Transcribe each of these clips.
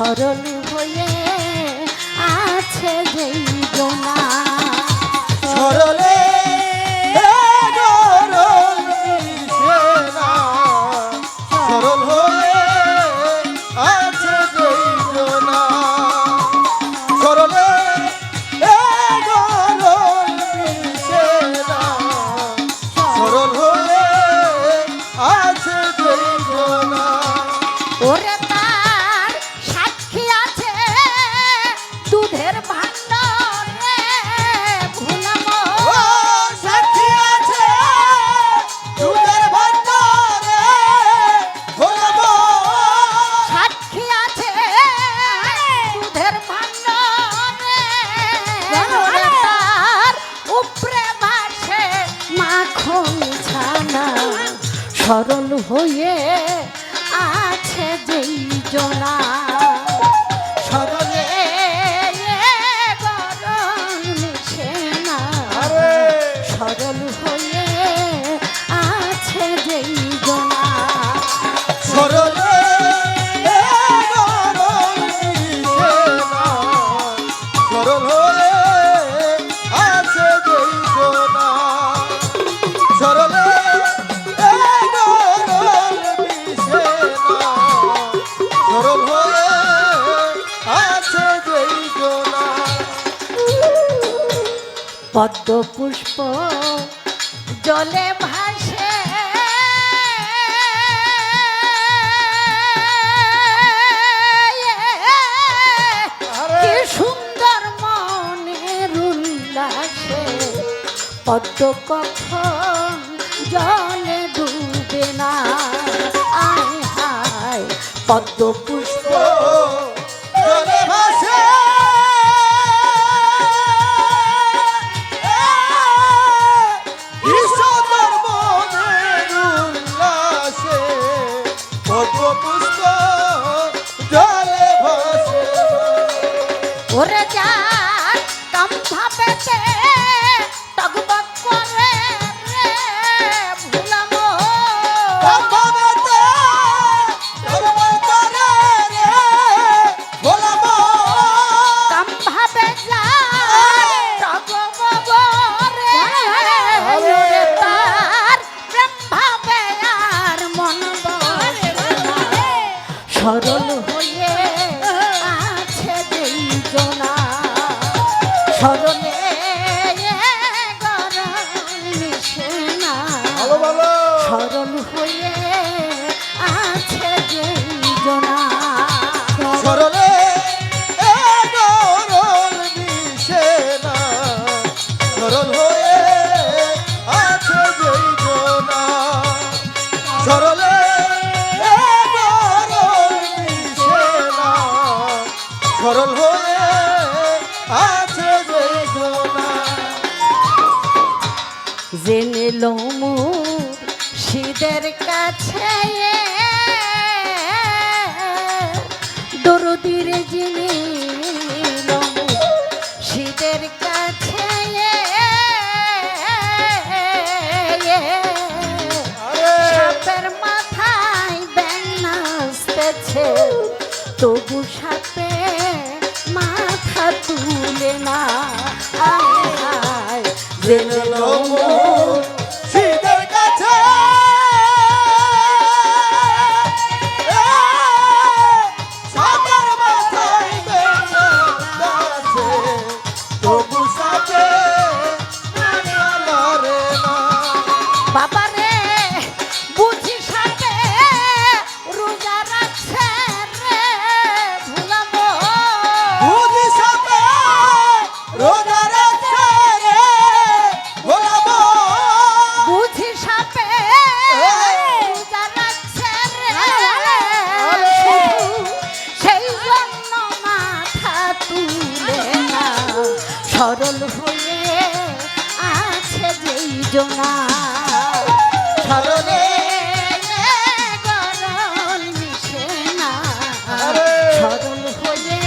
সরল হয়ে আছে যেই গোনা সরল হয়ে আছে যেই জোড়া। কত পুষ্প জলে ভাসে। কি সুন্দর মনের উল্লাসে কত কখন জলে ডুবে না। আয় হায় পদ্ম সরল হয়ে আছে যেই সরলে গেল মুর্শিদের কাছে। দরদির জিনি শীতের কাছে। সাপের মাথায় ব্যাং নাচতেছে, তবু সাপে মাথা তুলে না। আয় সরল হয়ে আছে যেই জোনা। সরলে গরল মিশে না। সরল হয়ে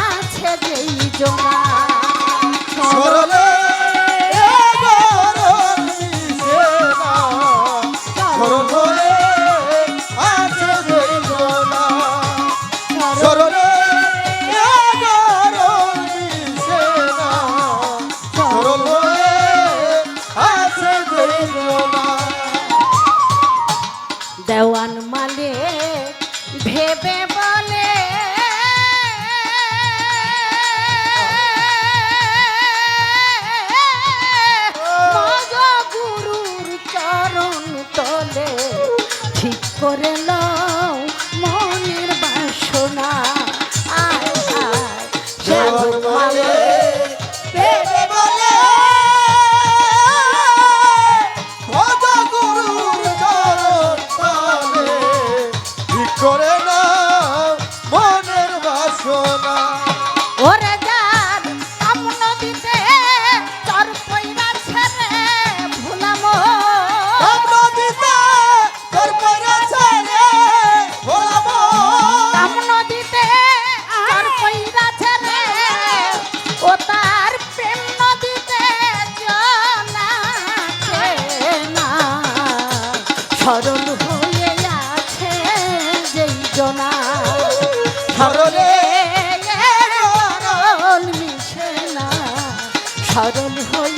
আছে যেই জোনা। সরল সরল হয়ে আছে যেই জনা। সরলে সরল মিশে না। সরল হয়ে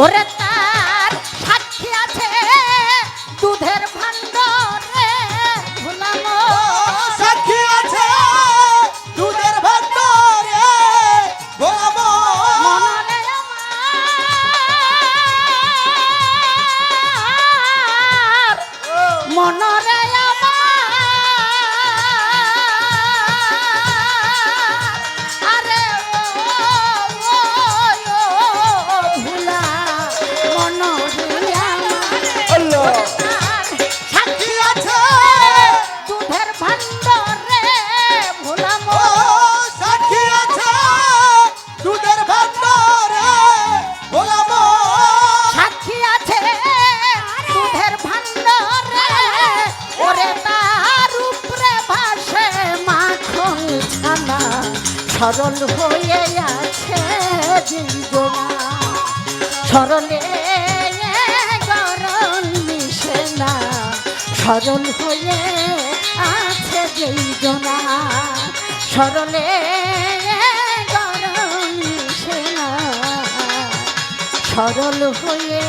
Orang সরল হয়ে আছে জীবনা সরলে গরল মিশে না। সরল হয়ে আছে জীবনা সরলে গরল মিশে না। সরল হয়ে